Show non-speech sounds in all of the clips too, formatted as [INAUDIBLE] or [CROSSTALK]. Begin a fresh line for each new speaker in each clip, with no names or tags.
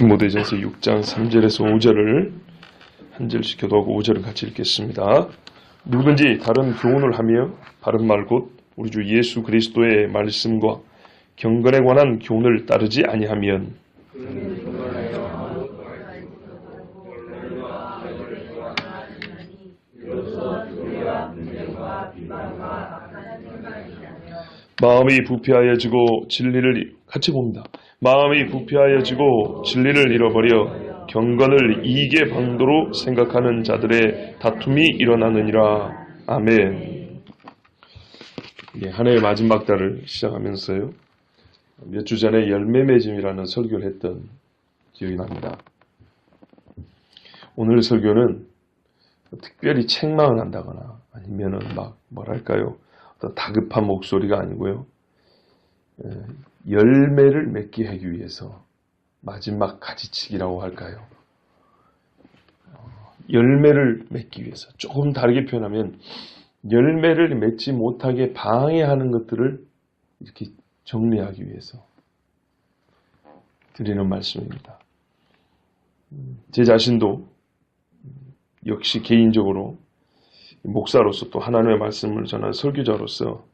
디모데전서 6장 3절에서 5절을 한 절씩 교도하고 5절을 같이 읽겠습니다. 누구든지 다른 교훈을 하며 바른 말 곧 우리 주 예수 그리스도의 말씀과 경건에 관한 교훈을 따르지 아니하면 마음이 부패하여지고 진리를 같이 봅니다. 마음이 부패하여지고 진리를 잃어버려 경건을 이익의 방도로 생각하는 자들의 다툼이 일어나느니라. 아멘. 예, 한 해의 마지막 달을 시작하면서요. 몇 주 전에 열매 맺음이라는 설교를 했던 기억이 납니다. 오늘 설교는 특별히 책망을 한다거나 아니면은 막 뭐랄까요. 다급한 목소리가 아니고요. 에, 열매를 맺게 하기 위해서 마지막 가지치기라고 할까요? 어, 열매를 맺기 위해서 조금 다르게 표현하면 열매를 맺지 못하게 방해하는 것들을 이렇게 정리하기 위해서 드리는 말씀입니다. 제 자신도 역시 개인적으로 목사로서 또 하나님의 말씀을 전하는 설교자로서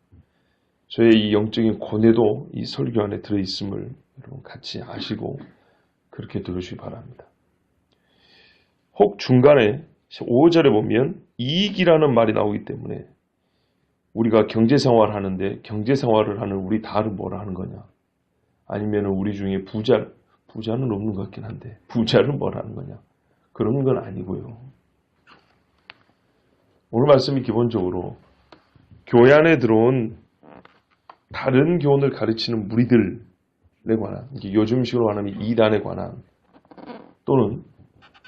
저의 이 영적인 고뇌도 이 설교 안에 들어있음을 여러분 같이 아시고 그렇게 들으시기 바랍니다. 혹 중간에 5절에 보면 이익이라는 말이 나오기 때문에 우리가 경제생활 하는데 경제생활을 하는 우리 다를 뭐라 하는 거냐 아니면 우리 중에 부자, 부자는 없는 것 같긴 한데 부자를 뭐라 하는 거냐 그런 건 아니고요. 오늘 말씀이 기본적으로 교회 안에 들어온 다른 교훈을 가르치는 무리들에 관한 요즘식으로 말하면 이단에 관한 또는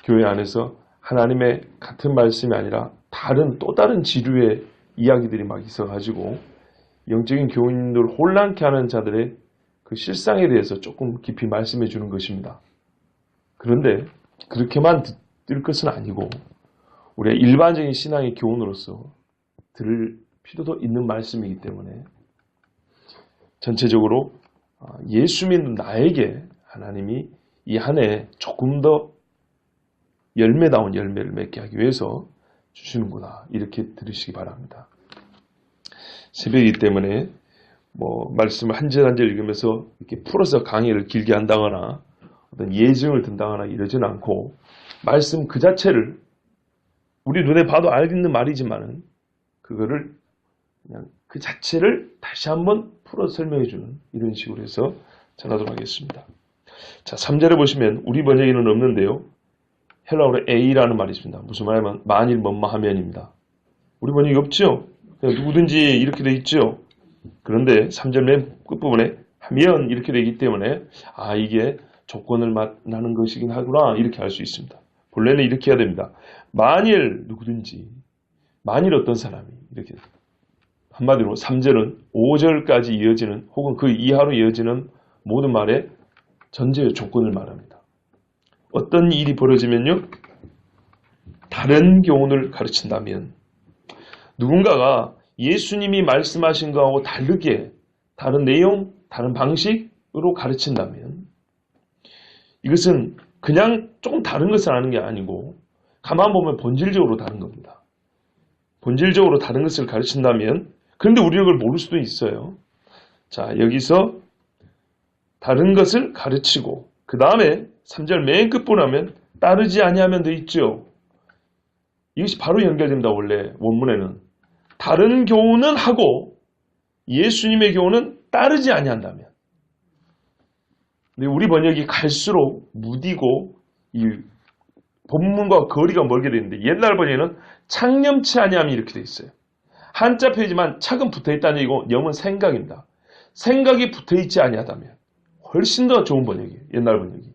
교회 안에서 하나님의 같은 말씀이 아니라 다른 또 다른 지류의 이야기들이 막 있어가지고 영적인 교인들을 혼란케 하는 자들의 그 실상에 대해서 조금 깊이 말씀해 주는 것입니다. 그런데 그렇게만 들 것은 아니고 우리가 일반적인 신앙의 교훈으로서 들을 필요도 있는 말씀이기 때문에 전체적으로 예수 믿는 나에게 하나님이 이 한 해 조금 더 열매다운 열매를 맺게 하기 위해서 주시는구나 이렇게 들으시기 바랍니다. 새벽이기 때문에 뭐 말씀을 한절 한절 읽으면서 이렇게 풀어서 강의를 길게 한다거나 어떤 예증을 든다거나 이러지는 않고 말씀 그 자체를 우리 눈에 봐도 알겠는 말이지만은 그거를 그냥 그 자체를 다시 한번 풀어 설명해 주는 이런 식으로 해서 전하도록 하겠습니다. 자, 3절에 보시면 우리 번역에는 없는데요. 헬라어로 A라는 말이 있습니다. 무슨 말이냐면 만일 뭐뭐 하면입니다. 우리 번역이 없죠? 누구든지 이렇게 돼 있죠? 그런데 3절 맨 끝부분에 하면 이렇게 되기 때문에 아 이게 조건을 만나는 것이긴 하구나 이렇게 할 수 있습니다. 본래는 이렇게 해야 됩니다. 만일 누구든지 만일 어떤 사람이 이렇게 한마디로 3절은 5절까지 이어지는 혹은 그 이하로 이어지는 모든 말의 전제의 조건을 말합니다. 어떤 일이 벌어지면요. 다른 교훈을 가르친다면 누군가가 예수님이 말씀하신 거하고 다르게 다른 내용, 다른 방식으로 가르친다면 이것은 그냥 조금 다른 것을 아는 게 아니고 가만 보면 본질적으로 다른 겁니다. 본질적으로 다른 것을 가르친다면 그런데 우리가 그걸 모를 수도 있어요. 자 여기서 다른 것을 가르치고 그 다음에 3절 맨 끝부분하면 따르지 아니하면 돼 있죠. 이것이 바로 연결됩니다. 원래 원문에는 다른 교훈은 하고 예수님의 교훈은 따르지 아니한다면 우리 번역이 갈수록 무디고 이 본문과 거리가 멀게 되는데 옛날 번역에는 창념치 아니함이 이렇게 돼 있어요. 한자 표지만 착은 붙어있다는 얘기고 영은 생각입니다. 생각이 붙어있지 아니하다면 훨씬 더 좋은 번역이에요. 옛날 번역이.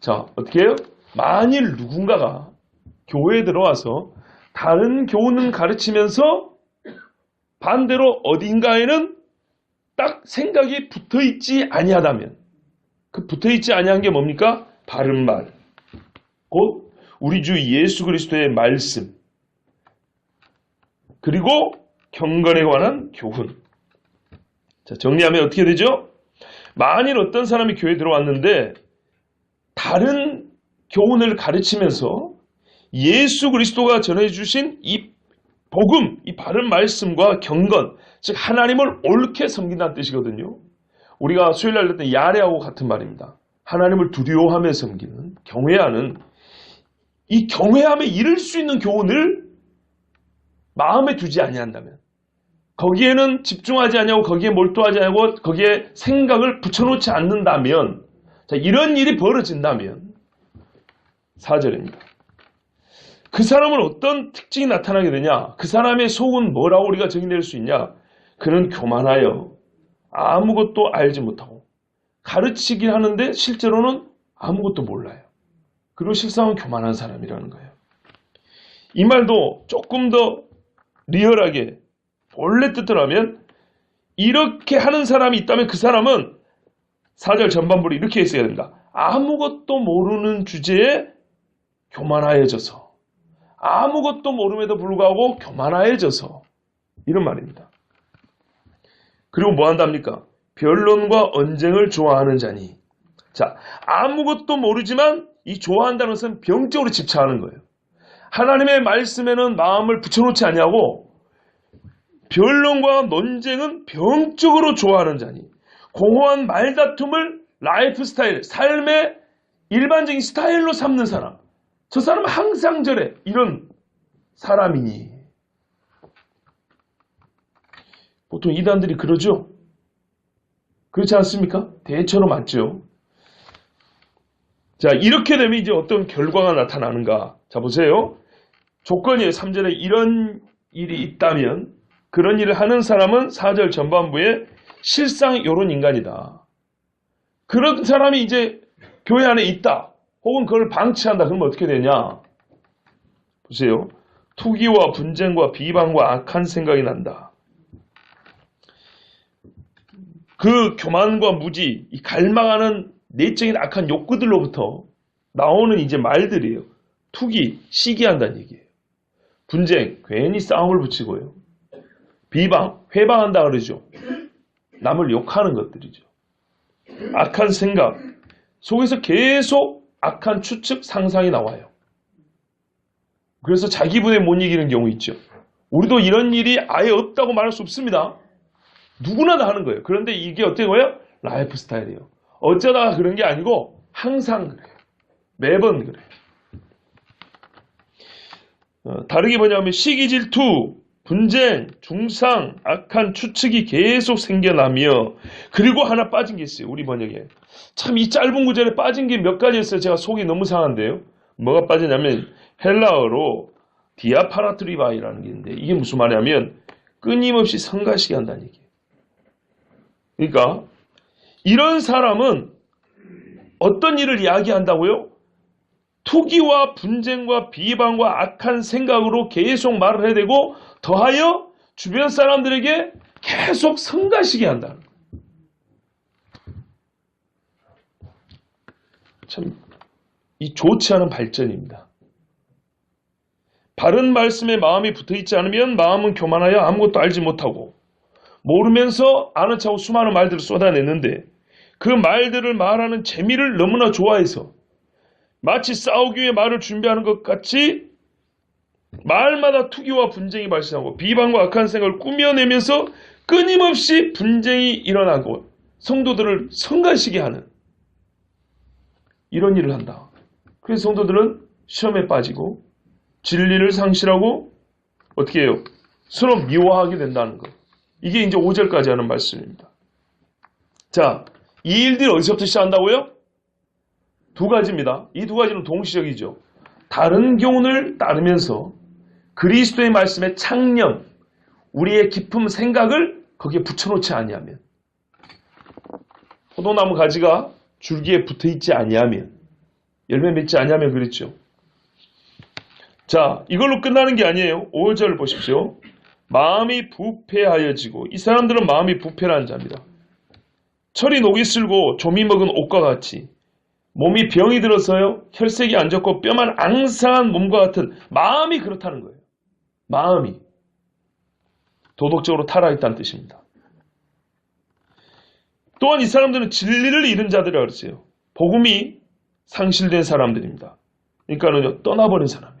자 어떻게 해요? 만일 누군가가 교회에 들어와서 다른 교훈을 가르치면서 반대로 어딘가에는 딱 생각이 붙어있지 아니하다면 그 붙어있지 아니한 게 뭡니까? 바른 말. 곧 우리 주 예수 그리스도의 말씀. 그리고 경건에 관한 교훈. 자, 정리하면 어떻게 되죠? 만일 어떤 사람이 교회에 들어왔는데 다른 교훈을 가르치면서 예수 그리스도가 전해주신 이 복음, 이 바른 말씀과 경건, 즉 하나님을 옳게 섬긴다는 뜻이거든요. 우리가 수요일 날 했던 야레하고 같은 말입니다. 하나님을 두려워하며 섬기는, 경외하는 이 경외함에 이를 수 있는 교훈을 마음에 두지 아니한다면 거기에는 집중하지 않냐고 거기에 몰두하지 않고 거기에 생각을 붙여놓지 않는다면 자, 이런 일이 벌어진다면 4절입니다. 그 사람은 어떤 특징이 나타나게 되냐? 그 사람의 속은 뭐라고 우리가 정의낼 수 있냐? 그는 교만하여 아무것도 알지 못하고 가르치긴 하는데 실제로는 아무것도 몰라요. 그리고 실상은 교만한 사람이라는 거예요. 이 말도 조금 더 리얼하게 본래 뜻을 하면 이렇게 하는 사람이 있다면 그 사람은 4절 전반부를 이렇게 했어야 된다. 아무것도 모르는 주제에 교만하여져서 아무것도 모름에도 불구하고 교만하여져서 이런 말입니다. 그리고 뭐 한답니까? 변론과 언쟁을 좋아하는 자니 자 아무것도 모르지만 이 좋아한다는 것은 병적으로 집착하는 거예요. 하나님의 말씀에는 마음을 붙여놓지 아니하고 변론과 논쟁은 병적으로 좋아하는 자니 공허한 말다툼을 라이프 스타일, 삶의 일반적인 스타일로 삼는 사람. 저 사람은 항상 저래. 이런 사람이니. 보통 이단들이 그러죠? 그렇지 않습니까? 대체로 맞죠? 자, 이렇게 되면 이제 어떤 결과가 나타나는가? 자, 보세요. 조건이 3절에 이런 일이 있다면 그런 일을 하는 사람은 4절 전반부에 실상 요런 인간이다. 그런 사람이 이제 교회 안에 있다. 혹은 그걸 방치한다. 그러면 어떻게 되냐? 보세요. 투기와 분쟁과 비방과 악한 생각이 난다. 그 교만과 무지, 이 갈망하는 내적인 악한 욕구들로부터 나오는 이제 말들이에요. 투기, 시기한다는 얘기예요. 분쟁, 괜히 싸움을 붙이고요. 비방, 회방한다 그러죠. 남을 욕하는 것들이죠. 악한 생각, 속에서 계속 악한 추측, 상상이 나와요. 그래서 자기 분에 못 이기는 경우 있죠. 우리도 이런 일이 아예 없다고 말할 수 없습니다. 누구나 다 하는 거예요. 그런데 이게 어떻게 거예요? 라이프 스타일이에요. 어쩌다가 그런 게 아니고 항상 그래요. 매번 그래요. 어, 다르게 뭐냐면 시기 질투, 분쟁, 중상, 악한 추측이 계속 생겨나며 그리고 하나 빠진 게 있어요. 우리 번역에. 참 이 짧은 구절에 빠진 게 몇 가지였어요. 제가 속이 너무 상한데요. 뭐가 빠지냐면 헬라어로 디아파라트리바이라는 게 있는데 이게 무슨 말이냐면 끊임없이 성가시게 한다는 얘기예요. 그러니까 이런 사람은 어떤 일을 이야기한다고요? 투기와 분쟁과 비방과 악한 생각으로 계속 말을 해야 되고 더하여 주변 사람들에게 계속 성가시게 한다. 참, 이 좋지 않은 발전입니다. 바른 말씀에 마음이 붙어 있지 않으면 마음은 교만하여 아무것도 알지 못하고 모르면서 아는 척하고 수많은 말들을 쏟아냈는데 그 말들을 말하는 재미를 너무나 좋아해서 마치 싸우기 위해 말을 준비하는 것 같이 말마다 투기와 분쟁이 발생하고 비방과 악한 생각을 꾸며내면서 끊임없이 분쟁이 일어나고 성도들을 성가시게 하는 이런 일을 한다. 그래서 성도들은 시험에 빠지고 진리를 상실하고 어떻게 해요? 서로 미워하게 된다는 것. 이게 이제 5절까지 하는 말씀입니다. 자, 이 일들이 어디서부터 시작한다고요? 두 가지입니다. 이 두 가지는 동시적이죠. 다른 교훈을 따르면서 그리스도의 말씀의 창념, 우리의 깊은 생각을 거기에 붙여놓지 아니하면 포도나무 가지가 줄기에 붙어있지 아니하면 열매 맺지 아니하면 그랬죠. 자, 이걸로 끝나는 게 아니에요. 5절 보십시오. 마음이 부패하여지고 이 사람들은 마음이 부패라는 자입니다. 철이 녹이 슬고 조미 먹은 옷과 같이 몸이 병이 들어서요. 혈색이 안 좋고 뼈만 앙상한 몸과 같은 마음이 그렇다는 거예요. 마음이 도덕적으로 타락했다는 뜻입니다. 또한 이 사람들은 진리를 잃은 자들이라고 그랬어요. 복음이 상실된 사람들입니다. 그러니까는 떠나버린 사람이에요.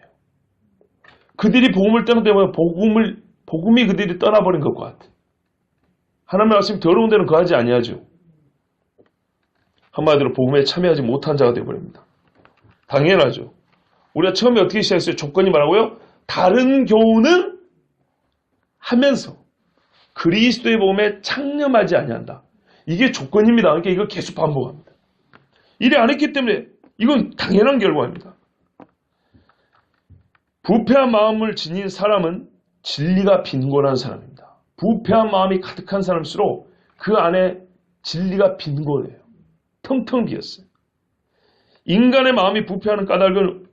그들이 복음을 떠난 때문에 복음을 복음이 그들이 떠나버린 것과 같아. 하나님의 말씀이 더러운 데는 거하지 아니하죠. 한마디로 복음에 참여하지 못한 자가 되어버립니다. 당연하죠. 우리가 처음에 어떻게 시작했어요? 조건이 뭐라고요? 다른 교훈은 하면서 그리스도의 복음에 창념하지 아니한다. 이게 조건입니다. 그러니까 이거 계속 반복합니다. 이래 안 했기 때문에 이건 당연한 결과입니다. 부패한 마음을 지닌 사람은 진리가 빈곤한 사람입니다. 부패한 마음이 가득한 사람일수록 그 안에 진리가 빈곤해요. 텅텅 비었어요. 인간의 마음이 부패하는 까닭은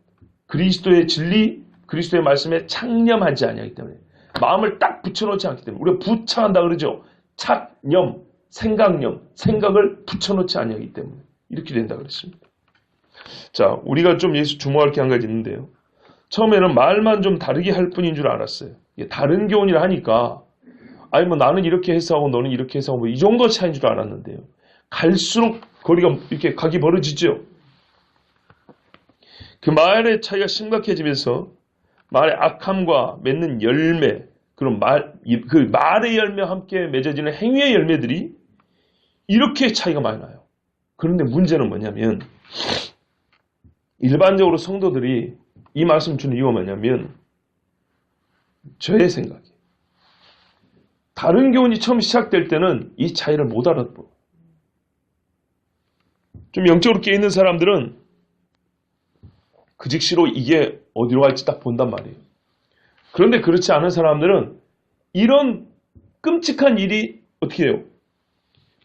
그리스도의 진리, 그리스도의 말씀에 창념하지 아니하기 때문에 마음을 딱 붙여놓지 않기 때문에 우리가 부창한다 그러죠. 착념, 생각념, 생각을 붙여놓지 아니하기 때문에 이렇게 된다 그랬습니다. 자, 우리가 좀 예수 주목할 게 한 가지 있는데요. 처음에는 말만 좀 다르게 할 뿐인 줄 알았어요. 다른 교훈이라 하니까 아니 뭐 나는 이렇게 해석하고 너는 이렇게 해석하고 뭐 이 정도 차이인 줄 알았는데요. 갈수록 거리가 이렇게 각이 벌어지죠. 그 말의 차이가 심각해지면서 말의 악함과 맺는 열매, 그런 말, 그 말의 열매와 함께 맺어지는 행위의 열매들이 이렇게 차이가 많이 나요. 그런데 문제는 뭐냐면 일반적으로 성도들이 이 말씀 주는 이유가 뭐냐면 저의 생각이 다른 교훈이 처음 시작될 때는 이 차이를 못 알아보고 좀 영적으로 깨있는 사람들은 그 즉시로 이게 어디로 갈지 딱 본단 말이에요. 그런데 그렇지 않은 사람들은 이런 끔찍한 일이 어떻게 해요?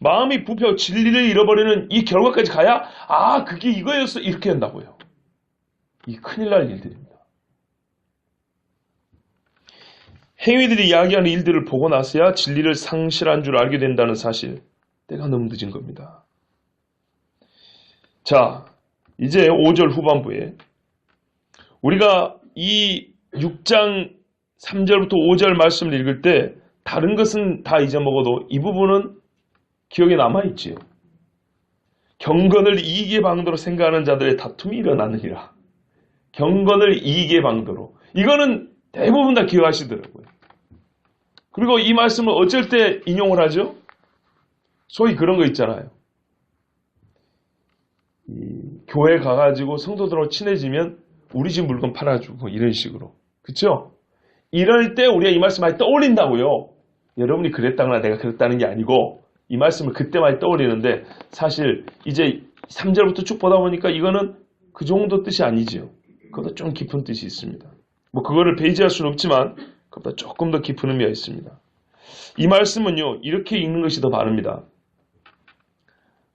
마음이 부패하고 진리를 잃어버리는 이 결과까지 가야 아 그게 이거였어 이렇게 한다고요. 이 큰일 날 일들입니다. 행위들이 이야기하는 일들을 보고 나서야 진리를 상실한 줄 알게 된다는 사실 때가 너무 늦은 겁니다. 자 이제 5절 후반부에 우리가 이 6장 3절부터 5절 말씀을 읽을 때 다른 것은 다 잊어먹어도 이 부분은 기억에 남아있지요. 경건을 이익의 방도로 생각하는 자들의 다툼이 일어나느니라. 경건을 이익의 방도로. 이거는 대부분 다 기억하시더라고요. 그리고 이 말씀을 어쩔 때 인용을 하죠? 소위 그런 거 있잖아요. 교회 가가지고 성도들하고 친해지면 우리 집 물건 팔아주고 이런 식으로. 그쵸? 이럴 때 우리가 이 말씀 많이 떠올린다고요. 여러분이 그랬다거나 내가 그랬다는 게 아니고 이 말씀을 그때 많이 떠올리는데 사실 이제 3절부터 쭉 보다 보니까 이거는 그 정도 뜻이 아니지요. 그보다 좀 깊은 뜻이 있습니다. 뭐 그거를 배제할 수는 없지만 그보다 조금 더 깊은 의미가 있습니다. 이 말씀은요. 이렇게 읽는 것이 더 바릅니다.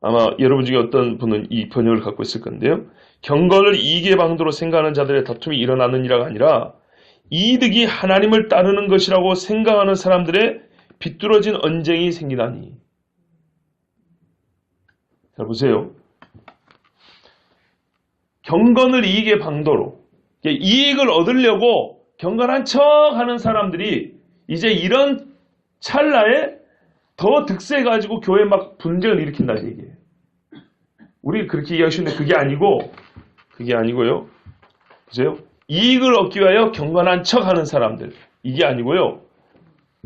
아마 여러분 중에 어떤 분은 이 번역을 갖고 있을 건데요. 경건을 이익의 방도로 생각하는 자들의 다툼이 일어나느니라가 아니라 이득이 하나님을 따르는 것이라고 생각하는 사람들의 비뚤어진 언쟁이 생기다니. 자, 보세요. 경건을 이익의 방도로, 이익을 얻으려고 경건한 척 하는 사람들이 이제 이런 찰나에 더 득세가지고 교회 막 분쟁을 일으킨다는 얘기예요. 우리 그렇게 이해하기 쉬운데 그게 아니고, 그게 아니고요. 보세요. 이익을 얻기 위하여 경건한 척 하는 사람들. 이게 아니고요.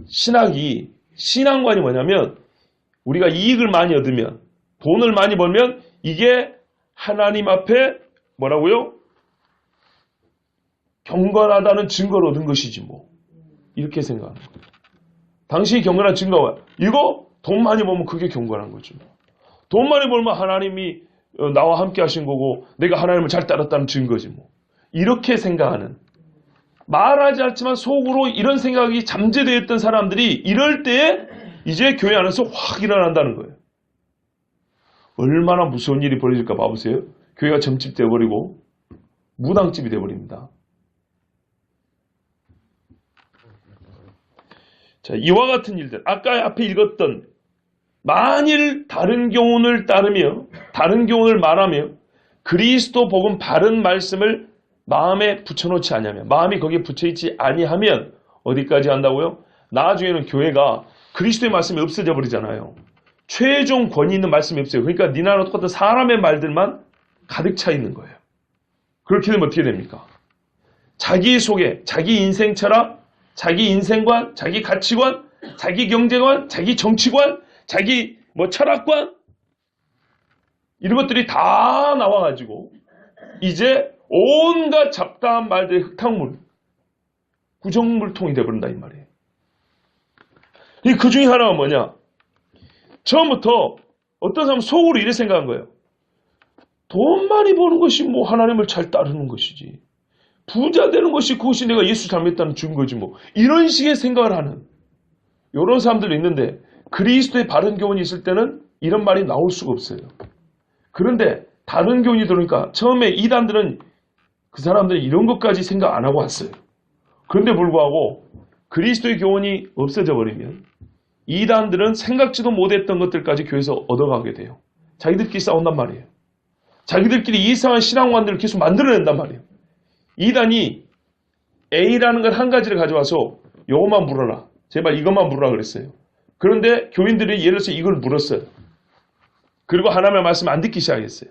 신학이, 신앙관이 뭐냐면, 우리가 이익을 많이 얻으면, 돈을 많이 벌면, 이게 하나님 앞에 뭐라고요? 경건하다는 증거를 얻은 것이지 뭐. 이렇게 생각하는 거예요. 당신이 경건한 증거가 이거 돈 많이 벌면 그게 경건한 거죠. 돈 많이 벌면 하나님이 어, 나와 함께 하신 거고 내가 하나님을 잘 따랐다는 증거지 뭐. 이렇게 생각하는 말하지 않지만 속으로 이런 생각이 잠재되어 있던 사람들이 이럴 때에 이제 교회 안에서 확 일어난다는 거예요. 얼마나 무서운 일이 벌어질까 봐보세요. 교회가 점집 돼 버리고 무당집이 돼 버립니다. 자, 이와 같은 일들, 아까 앞에 읽었던 만일 다른 교훈을 따르며 다른 교훈을 말하며 그리스도 복음 바른 말씀을 마음에 붙여놓지 않으면 마음이 거기에 붙여있지 아니하면 어디까지 한다고요? 나중에는 교회가 그리스도의 말씀이 없어져 버리잖아요. 최종 권위 있는 말씀이 없어요. 그러니까 니나랑 똑같은 사람의 말들만 가득 차 있는 거예요. 그렇게 되면 어떻게 됩니까? 자기 속에 자기 인생 철학, 자기 인생관, 자기 가치관, 자기 경제관, 자기 정치관, 자기 뭐 철학관 이런 것들이 다 나와가지고 이제 온갖 잡다한 말들의 흙탕물, 구정물통이 돼버린다 이 말이에요. 그 중에 하나가 뭐냐? 처음부터 어떤 사람은 속으로 이래 생각한 거예요. 돈 많이 버는 것이 뭐 하나님을 잘 따르는 것이지. 부자 되는 것이 그것이 내가 예수 닮았다는 준 거지 뭐. 이런 식의 생각을 하는 이런 사람들도 있는데 그리스도의 바른 교훈이 있을 때는 이런 말이 나올 수가 없어요. 그런데 다른 교훈이 들으니까 처음에 이단들은 그 사람들이 이런 것까지 생각 안 하고 왔어요. 그런데 불구하고 그리스도의 교훈이 없어져 버리면 이단들은 생각지도 못했던 것들까지 교회에서 얻어가게 돼요. 자기들끼리 싸운단 말이에요. 자기들끼리 이상한 신앙관들을 계속 만들어낸단 말이에요. 이단이 A라는 걸 한 가지를 가져와서 요것만 물어라. 제발 이것만 물어라 그랬어요. 그런데 교인들이 예를 들어서 이걸 물었어요. 그리고 하나님의 말씀 안 듣기 시작했어요.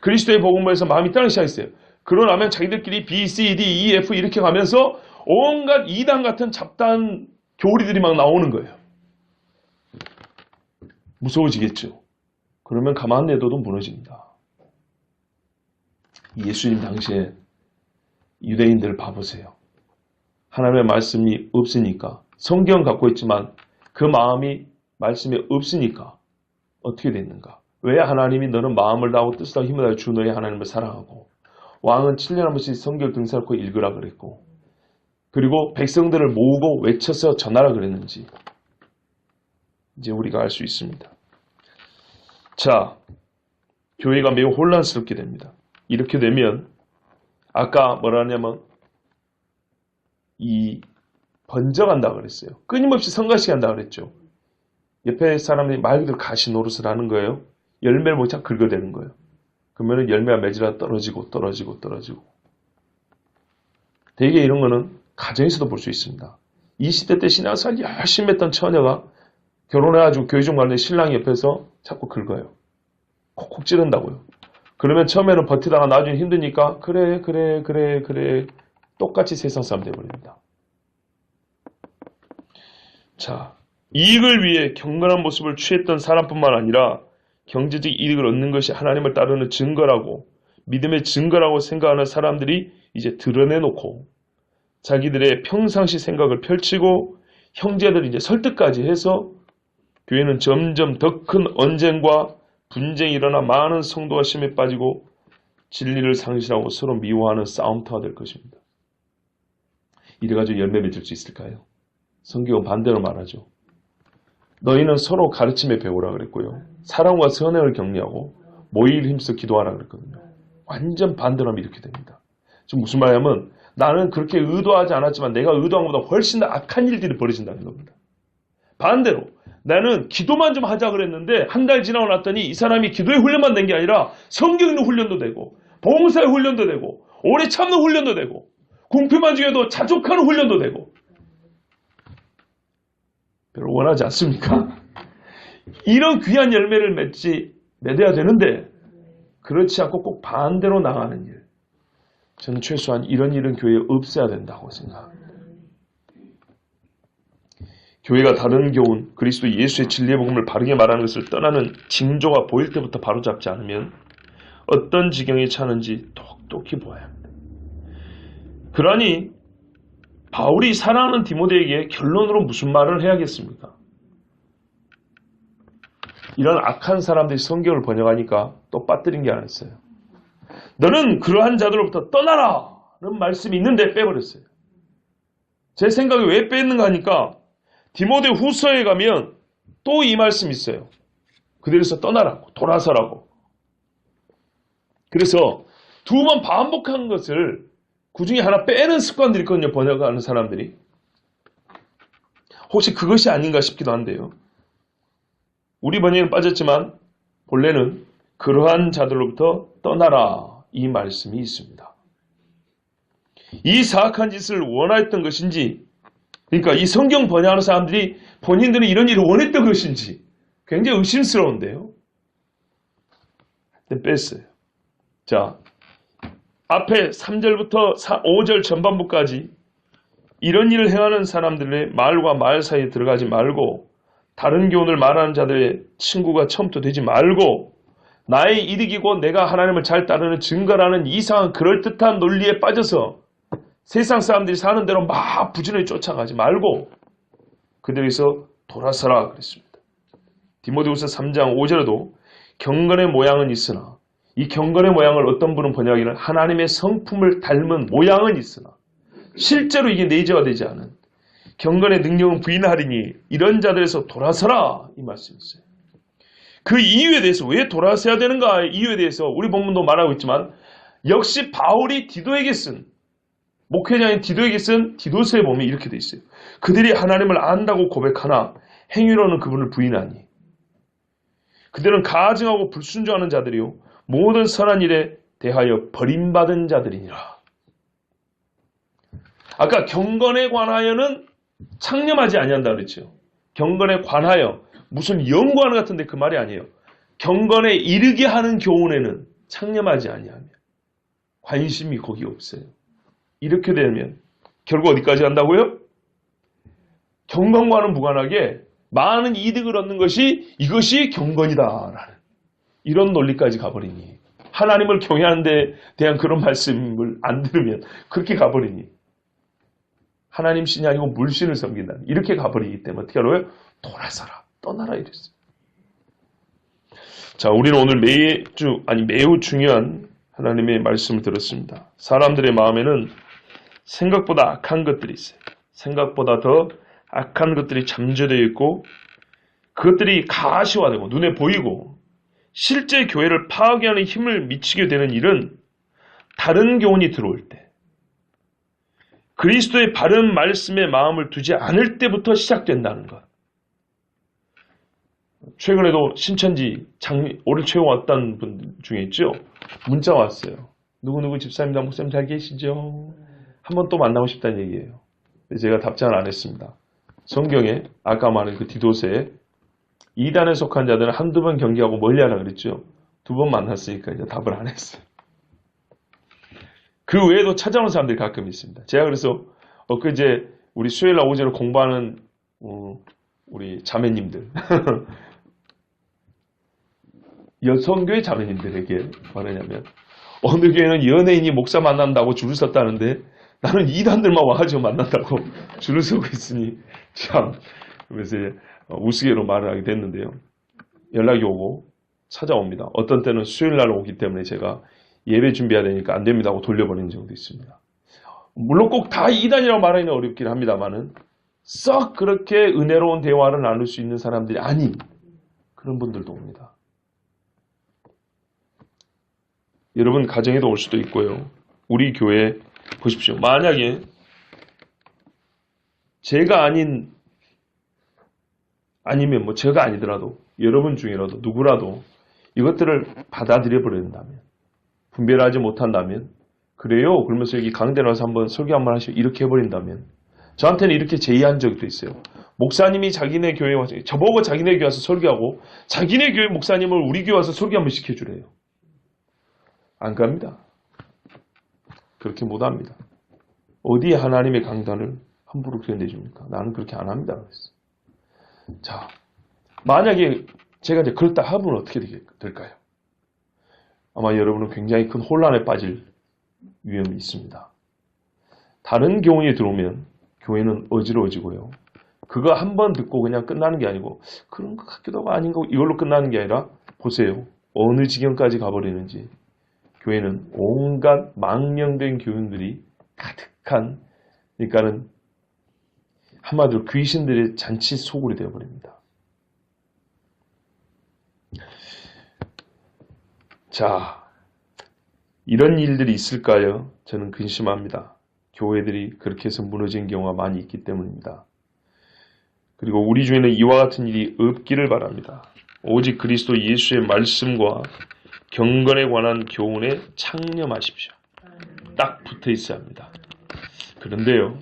그리스도의 복음에서 마음이 떠나기 시작했어요. 그러고 나면 자기들끼리 B, C, D, E, F 이렇게 가면서 온갖 이단 같은 잡다한 교리들이 막 나오는 거예요. 무서워지겠죠. 그러면 가만 내둬도 무너집니다. 예수님 당시에 유대인들을 봐보세요. 하나님의 말씀이 없으니까 성경 갖고 있지만 그 마음이 말씀이 없으니까 어떻게 됐는가? 왜 하나님이 너는 마음을 다하고 뜻을 다하고 힘을 다해 주 너의 하나님을 사랑하고 왕은 7년 한 번씩 성경 등사놓고 읽으라 그랬고 그리고 백성들을 모으고 외쳐서 전하라 그랬는지 이제 우리가 알 수 있습니다. 자, 교회가 매우 혼란스럽게 됩니다. 이렇게 되면 아까 뭐라 하냐면 이 번져간다 그랬어요. 끊임없이 성가시게 한다 그랬죠. 옆에 사람들이 말 그대로 가시 노릇을 하는 거예요. 열매를 못 찾고 긁어대는 거예요. 그러면 열매가 맺으라 떨어지고 떨어지고 떨어지고. 대개 이런 거는 가정에서도 볼 수 있습니다. 20대 때 신앙생활 열심히 했던 처녀가 결혼해가지고 교회 좀 가는데 신랑이 옆에서 자꾸 긁어요. 콕콕 찌른다고요. 그러면 처음에는 버티다가 나중에 힘드니까 그래 그래 그래 그래 똑같이 세상 사람 돼버립니다. 자 이익을 위해 경건한 모습을 취했던 사람뿐만 아니라 경제적 이익을 얻는 것이 하나님을 따르는 증거라고 믿음의 증거라고 생각하는 사람들이 이제 드러내놓고 자기들의 평상시 생각을 펼치고 형제들 이제 설득까지 해서 교회는 점점 더 큰 언쟁과 분쟁이 일어나 많은 성도가 심에 빠지고 진리를 상실하고 서로 미워하는 싸움터가 될 것입니다. 이래가지고 열매 맺을 수 있을까요? 성경은 반대로 말하죠. 너희는 서로 가르침에 배우라 그랬고요. 사랑과 선행을 격려하고 모일 힘써 기도하라 그랬거든요. 완전 반대로 하면 이렇게 됩니다. 지금 무슨 말이냐면 나는 그렇게 의도하지 않았지만 내가 의도한 것보다 훨씬 더 악한 일들이 벌어진다는 겁니다. 반대로 나는 기도만 좀 하자 그랬는데 한 달 지나고 났더니 이 사람이 기도의 훈련만 된 게 아니라 성경 읽는 훈련도 되고 봉사의 훈련도 되고 오래 참는 훈련도 되고 궁핍만 중에도 자족하는 훈련도 되고 별로 원하지 않습니까? 이런 귀한 열매를 맺지 맺어야 되는데 그렇지 않고 꼭 반대로 나가는 일 저는 최소한 이런 일은 교회에 없어야 된다고 생각합니다. 교회가 다른 교훈, 그리스도 예수의 진리의 복음을 바르게 말하는 것을 떠나는 징조가 보일 때부터 바로잡지 않으면 어떤 지경에 차는지 똑똑히 보아야 합니다. 그러니 바울이 사랑하는 디모데에게 결론으로 무슨 말을 해야겠습니까? 이런 악한 사람들이 성경을 번역하니까 또 빠뜨린 게 아니었어요. 너는 그러한 자들로부터 떠나라! 는 말씀이 있는데 빼버렸어요. 제 생각에 왜 뺐는가 하니까 디모데 후서에 가면 또 이 말씀이 있어요. 그들에서 떠나라고, 돌아서라고. 그래서 두 번 반복한 것을 그 중에 하나 빼는 습관들이 있거든요. 번역하는 사람들이. 혹시 그것이 아닌가 싶기도 한데요. 우리 번역에는 빠졌지만 본래는 그러한 자들로부터 떠나라 이 말씀이 있습니다. 이 사악한 짓을 원하였던 것인지 그러니까 이 성경 번역하는 사람들이 본인들은 이런 일을 원했던 것인지 굉장히 의심스러운데요. 뺐어요. 자, 앞에 3절부터 5절 전반부까지 이런 일을 행하는 사람들의 말과 말 사이에 들어가지 말고 다른 교훈을 말하는 자들의 친구가 처음부터 되지 말고 나의 이득이고 내가 하나님을 잘 따르는 증거라는 이상한 그럴듯한 논리에 빠져서 세상 사람들이 사는 대로 막 부지런히 쫓아가지 말고 그들에서 돌아서라 그랬습니다. 디모데후서 3장 5절에도 경건의 모양은 있으나 이 경건의 모양을 어떤 분은 번역하기는 하나님의 성품을 닮은 모양은 있으나 실제로 이게 내재화되지 않은 경건의 능력은 부인하리니 이런 자들에서 돌아서라 이 말씀이었어요. 그 이유에 대해서 왜 돌아서야 되는가 이유에 대해서 우리 본문도 말하고 있지만 역시 바울이 디도에게 쓴 목회자인 디도에게 쓴 디도서에 보면 이렇게 돼 있어요. 그들이 하나님을 안다고 고백하나 행위로는 그분을 부인하니 그들은 가증하고 불순종하는 자들이요 모든 선한 일에 대하여 버림받은 자들이니라. 아까 경건에 관하여는 창념하지 아니한다 그랬죠. 경건에 관하여 무슨 연구하는 같은데 그 말이 아니에요. 경건에 이르게 하는 교훈에는 창념하지 아니하며 관심이 거기 없어요. 이렇게 되면 결국 어디까지 간다고요? 경건과는 무관하게 많은 이득을 얻는 것이 이것이 경건이다라는 이런 논리까지 가버리니 하나님을 경외하는 데 대한 그런 말씀을 안 들으면 그렇게 가버리니 하나님 신이 아니고 물신을 섬긴다 이렇게 가버리기 때문에 어떻게 하라고요? 돌아서라 떠나라 이랬어요. 자 우리는 오늘 매주 아니 매우 중요한 하나님의 말씀을 들었습니다. 사람들의 마음에는 생각보다 악한 것들이 있어요. 생각보다 더 악한 것들이 잠재되어 있고 그것들이 가시화되고 눈에 보이고 실제 교회를 파괴하는 힘을 미치게 되는 일은 다른 교훈이 들어올 때 그리스도의 바른 말씀에 마음을 두지 않을 때부터 시작된다는 것. 최근에도 신천지 장, 올해 최고 왔던 분 중에 있죠. 문자 왔어요. 누구누구 집사님과 목사님 잘 계시죠? 한번 또 만나고 싶다는 얘기예요. 제가 답장을 안 했습니다. 성경에 아까 말한 그 디도세에 이단에 속한 자들은 한두 번 경계하고 멀리하라 그랬죠. 두 번 만났으니까 이제 답을 안 했어요. 그 외에도 찾아오는 사람들이 가끔 있습니다. 제가 그래서 엊그제 우리 수요일 날 오전에 공부하는 어, 우리 자매님들 [LAUGHS] 여성교회 자매님들에게 말하냐면 어느 교회는 연예인이 목사 만난다고 줄을 섰다는데 나는 이단들만 와가지고 만난다고 [LAUGHS] 줄을 서고 있으니 참 그래서 우스개로 말을 하게 됐는데요. 연락이 오고 찾아옵니다. 어떤 때는 수요일 날 오기 때문에 제가 예배 준비해야 되니까 안 됩니다 하고 돌려버린 적도 있습니다. 물론 꼭 다 이단이라고 말하기는 어렵긴 합니다만은 썩 그렇게 은혜로운 대화를 나눌 수 있는 사람들이 아닌 그런 분들도 옵니다. 여러분 가정에도 올 수도 있고요. 우리 교회 보십시오. 만약에 제가 아닌 아니면 뭐 제가 아니더라도 여러분 중이라도 누구라도 이것들을 받아들여 버린다면 분별하지 못한다면 그래요. 그러면서 여기 강대 나와서 한번 설교 한번 하시고 이렇게 해버린다면 저한테는 이렇게 제의한 적도 있어요. 목사님이 자기네 교회 와서 저보고 자기네 교회 와서 설교하고 자기네 교회 목사님을 우리 교회 와서 설교 한번 시켜주래요. 안 갑니다. 그렇게 못합니다. 어디에 하나님의 강단을 함부로 내줍니까? 나는 그렇게 안 합니다. 그랬어. 자, 만약에 제가 이제 그렇다 하면 어떻게 될까요? 아마 여러분은 굉장히 큰 혼란에 빠질 위험이 있습니다. 다른 교훈이 들어오면 교회는 어지러워지고요. 그거 한 번 듣고 그냥 끝나는 게 아니고 그런 것 같기도 하고 아닌 거 이걸로 끝나는 게 아니라 보세요. 어느 지경까지 가버리는지 교회는 온갖 망령된 교훈들이 가득한 그러니까는 한마디로 귀신들의 잔치 소굴이 되어버립니다. 자, 이런 일들이 있을까요? 저는 근심합니다. 교회들이 그렇게 해서 무너진 경우가 많이 있기 때문입니다. 그리고 우리 중에는 이와 같은 일이 없기를 바랍니다. 오직 그리스도 예수의 말씀과 경건에 관한 교훈에 창념하십시오. 딱 붙어 있어야 합니다. 그런데요,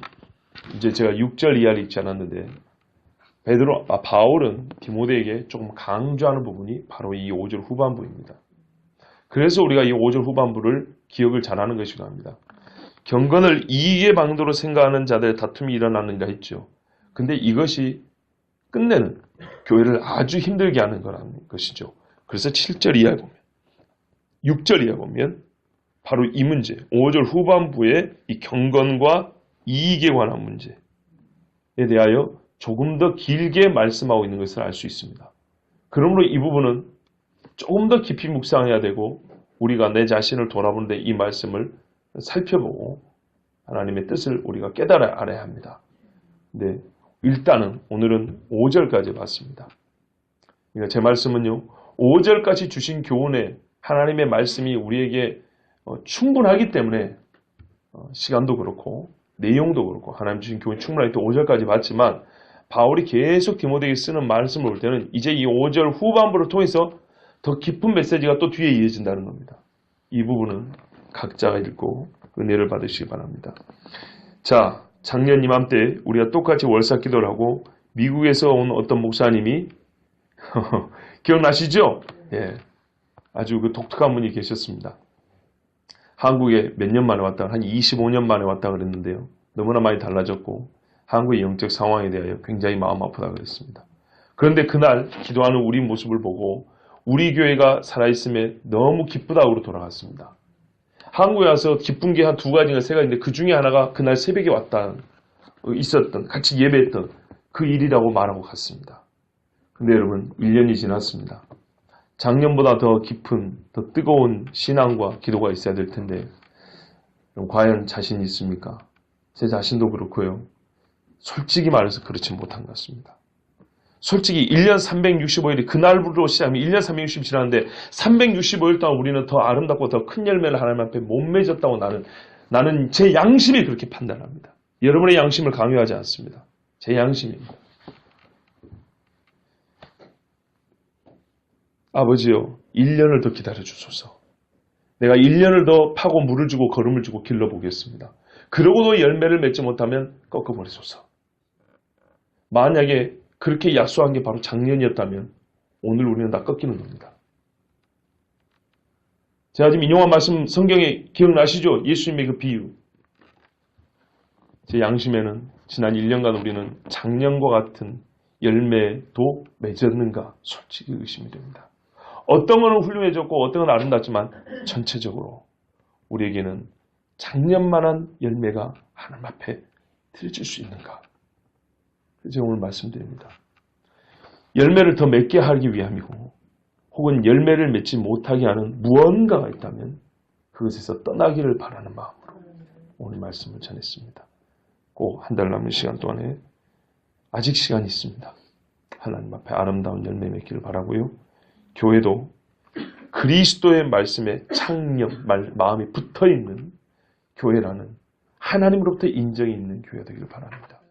이제 제가 6절 이하를 읽지 않았는데, 베드로, 아, 바울은 디모데에게 조금 강조하는 부분이 바로 이 5절 후반부입니다. 그래서 우리가 이 5절 후반부를 기억을 잘하는 것이기도 합니다. 경건을 이익의 방도로 생각하는 자들의 다툼이 일어나는가 했죠. 근데 이것이 끝내는 교회를 아주 힘들게 하는 거라는 것이죠. 그래서 7절 이하에 보면 6절 이하에 보면 바로 이 문제 5절 후반부의 이 경건과 이익에 관한 문제에 대하여 조금 더 길게 말씀하고 있는 것을 알 수 있습니다. 그러므로 이 부분은 조금 더 깊이 묵상해야 되고 우리가 내 자신을 돌아보는데 이 말씀을 살펴보고 하나님의 뜻을 우리가 깨달아 알아야 합니다. 근데 일단은 오늘은 5절까지 봤습니다. 그러니까 제 말씀은요. 5절까지 주신 교훈에 하나님의 말씀이 우리에게 어, 충분하기 때문에 어, 시간도 그렇고 내용도 그렇고 하나님 주신 교훈이 충분하기 때문에 5절까지 봤지만 바울이 계속 디모데에게 쓰는 말씀을 볼 때는 이제 이 5절 후반부를 통해서 더 깊은 메시지가 또 뒤에 이어진다는 겁니다. 이 부분은 각자가 읽고 은혜를 받으시기 바랍니다. 자, 작년 이맘때 우리가 똑같이 월사 기도를 하고 미국에서 온 어떤 목사님이 [LAUGHS] 기억나시죠? 예. 아주 그 독특한 분이 계셨습니다. 한국에 몇 년 만에 왔다, 한 25년 만에 왔다 그랬는데요. 너무나 많이 달라졌고 한국의 영적 상황에 대하여 굉장히 마음 아프다 그랬습니다. 그런데 그날 기도하는 우리 모습을 보고 우리 교회가 살아있음에 너무 기쁘다고 돌아갔습니다. 한국에 와서 기쁜 게 한 두 가지가 세 가지인데 그 중에 하나가 그날 새벽에 왔다 있었던 같이 예배했던 그 일이라고 말하고 갔습니다. 근데 여러분 1년이 지났습니다. 작년보다 더 깊은 더 뜨거운 신앙과 기도가 있어야 될 텐데 과연 자신이 있습니까? 제 자신도 그렇고요. 솔직히 말해서 그렇지 못한 것 같습니다. 솔직히 1년 365일이 그날부터 시작하면 1년 360일 지났는데 365일 동안 우리는 더 아름답고 더 큰 열매를 하나님 앞에 못 맺었다고 나는 나는 제 양심이 그렇게 판단합니다. 여러분의 양심을 강요하지 않습니다. 제 양심입니다. 아버지요, 1년을 더 기다려 주소서. 내가 1년을 더 파고 물을 주고 걸음을 주고 길러 보겠습니다. 그러고도 열매를 맺지 못하면 꺾어 버리소서. 만약에 그렇게 약속한 게 바로 작년이었다면 오늘 우리는 다 꺾이는 겁니다. 제가 지금 인용한 말씀 성경에 기억나시죠? 예수님의 그 비유. 제 양심에는 지난 1년간 우리는 작년과 같은 열매도 맺었는가 솔직히 의심이 됩니다. 어떤 것은 훌륭해졌고 어떤 건 아름답지만 전체적으로 우리에게는 작년만한 열매가 하나님 앞에 드려질 수 있는가? 제가 오늘 말씀드립니다. 열매를 더 맺게 하기 위함이고 혹은 열매를 맺지 못하게 하는 무언가가 있다면 그것에서 떠나기를 바라는 마음으로 오늘 말씀을 전했습니다. 꼭 한 달 남은 시간 동안에 아직 시간이 있습니다. 하나님 앞에 아름다운 열매 맺기를 바라고요. 교회도 그리스도의 말씀에 창념, 마음이 붙어 있는 교회라는 하나님으로부터 인정이 있는 교회가 되기를 바랍니다.